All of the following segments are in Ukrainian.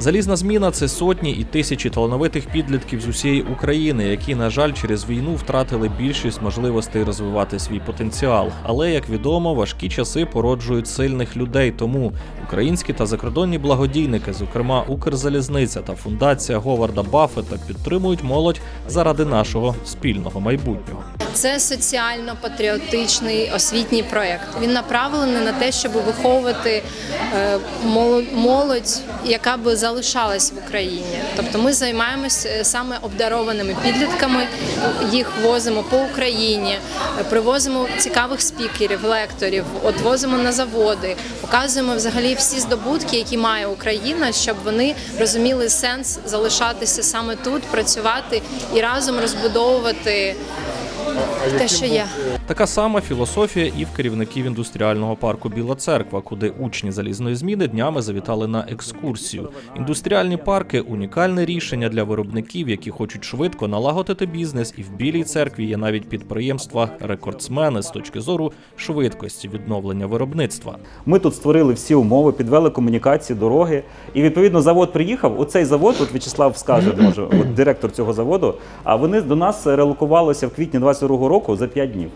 Залізна зміна це сотні і тисячі талановитих підлітків з усієї України, які, на жаль, через війну втратили більшість можливостей розвивати свій потенціал. Але як відомо, важкі часи породжують сильних людей. Тому українські та закордонні благодійники, зокрема Укрзалізниця та фундація Говарда Баффета, підтримують молодь заради нашого спільного майбутнього. Це соціально-патріотичний освітній проєкт. Він направлений на те, щоб виховувати е, молодь, яка би залишалась в Україні. Тобто ми займаємося е, саме обдарованими підлітками, їх возимо по Україні, е, привозимо цікавих спікерів, лекторів, от возимо на заводи, показуємо взагалі всі здобутки, які має Україна, щоб вони розуміли сенс залишатися саме тут, працювати і разом розбудовувати те, що є. Така сама філософія і в керівників індустріального парку Біла Церква, куди учні залізної зміни днями завітали на екскурсію. Індустріальні парки унікальне рішення для виробників, які хочуть швидко налагодити бізнес. І в Білій церкві є навіть підприємства рекордсмени з точки зору швидкості відновлення виробництва. Ми тут створили всі умови, підвели комунікації, дороги. І відповідно завод приїхав. Оцей завод, от В'ячеслав скаже, може, от директор цього заводу. А вони до нас релокувалися в квітні 22-го року за 5 днів.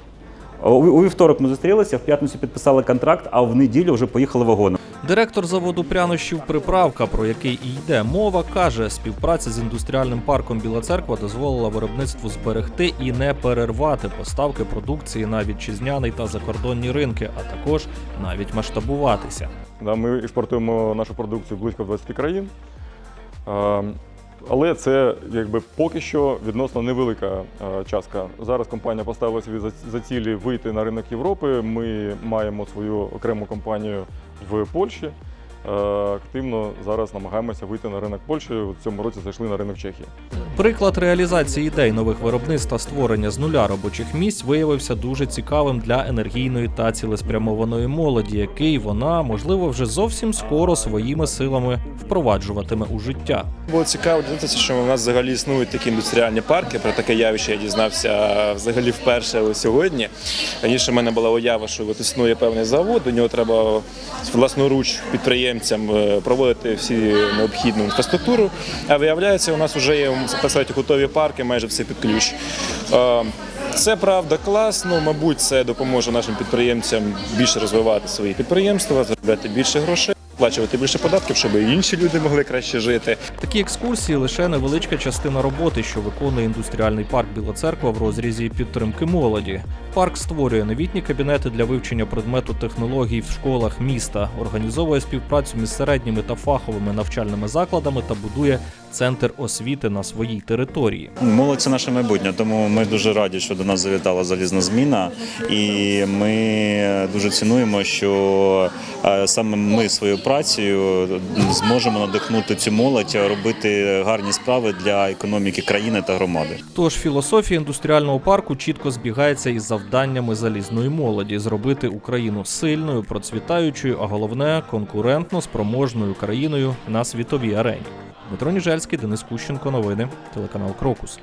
У вівторок ми зустрілися, в п'ятницю підписали контракт, а в неділю вже поїхали вагони. Директор заводу прянощів приправка, про який і йде мова, каже, співпраця з індустріальним парком Біла Церква дозволила виробництву зберегти і не перервати поставки продукції на вітчизняний та закордонні ринки, а також навіть масштабуватися. Да, Ми експортуємо нашу продукцію близько 20 країн. Але це якби поки що відносно невелика е, частка. Зараз компанія поставила собі за- за цілі вийти на ринок Європи. Ми маємо свою окрему компанію в Польщі. Е, Активно зараз намагаємося вийти на ринок Польщі. В цьому році зайшли на ринок Чехії. Приклад реалізації ідей нових виробництв та створення з нуля робочих місць виявився дуже цікавим для енергійної та цілеспрямованої молоді, який вона, можливо, вже зовсім скоро своїми силами впроваджуватиме у життя. Було цікаво дізнатися, що у нас взагалі існують такі індустріальні парки. Про таке явище я дізнався взагалі вперше сьогодні. Раніше в мене була уява, що от існує певний завод, до нього треба власноруч підприємцям е, проводити всі необхідну інфраструктуру. А виявляється, у нас вже є так сказати, готові парки, майже все під ключ. Е, Це правда класно. Мабуть, це допоможе нашим підприємцям більше розвивати свої підприємства, заробляти більше грошей, сплачувати більше податків, щоб і інші люди могли краще жити. Такі екскурсії лише невеличка частина роботи, що виконує індустріальний парк Біла Церква в розрізі підтримки молоді. Парк створює новітні кабінети для вивчення предмету технологій в школах міста, організовує співпрацю між середніми та фаховими навчальними закладами та будує центр освіти на своїй території. Молодь це наше майбутнє, тому ми дуже раді, що до нас завітала залізна зміна, і ми дуже цінуємо, що е, саме ми своєю працею зможемо надихнути цю молодь робити гарні справи для економіки країни та громади. Тож філософія індустріального парку чітко збігається із завданнями залізної молоді зробити Україну сильною, процвітаючою, а головне конкурентно спроможною країною на світовій арені. Дмитро Ніжельський, Денис Кущенко, новини, телеканал Крокус.